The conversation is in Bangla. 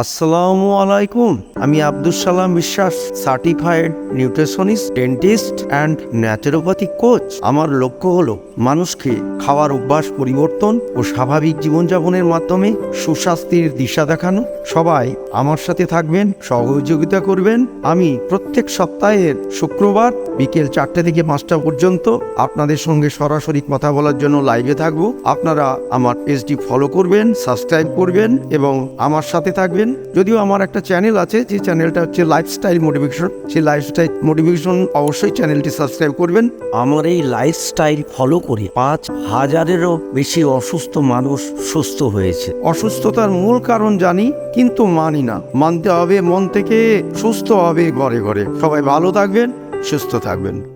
আসসালামু আলাইকুম। আমি Abdul Salam Biswas certified nutritionist dentist and naturopathic coach আমার লক্ষ্য হলো মানুষকে খাওয়ার অভ্যাস পরিবর্তন ও স্বাভাবিক জীবনযাপনের মাধ্যমে সুস্বাস্থ্যের দিশা দেখানো। সবাই আমার সাথে থাকবেন, সহযোগিতা করবেন। আমি প্রত্যেক সপ্তাহের শুক্রবার বিকেল চারটে থেকে পাঁচটা পর্যন্ত আপনাদের সঙ্গে সরাসরি কথা বলার জন্য লাইভে থাকব। আপনারা আমার পেজটি ফলো করবেন সাবস্ক্রাইব করবেন এবং আমার সাথে থাকবেন। যদিও আমার একটা চ্যানেল আছে যে চ্যানেলটা হচ্ছে লাইফস্টাইল মোটিভেশন সেই লাইফস্টাইল মোটিভেশন অবশ্যই চ্যানেলটি সাবস্ক্রাইব করবেন। আমার এই লাইফস্টাইল ফলো করে পাঁচ হাজারেরও বেশি অসুস্থ মানুষ সুস্থ হয়েছে। অসুস্থতার মূল কারণ জানি কিন্তু মানি না। মানতে হবে মন থেকে সুস্থ হবে ঘরে ঘরে। সবাই ভালো থাকবেন সুস্থ থাকবেন।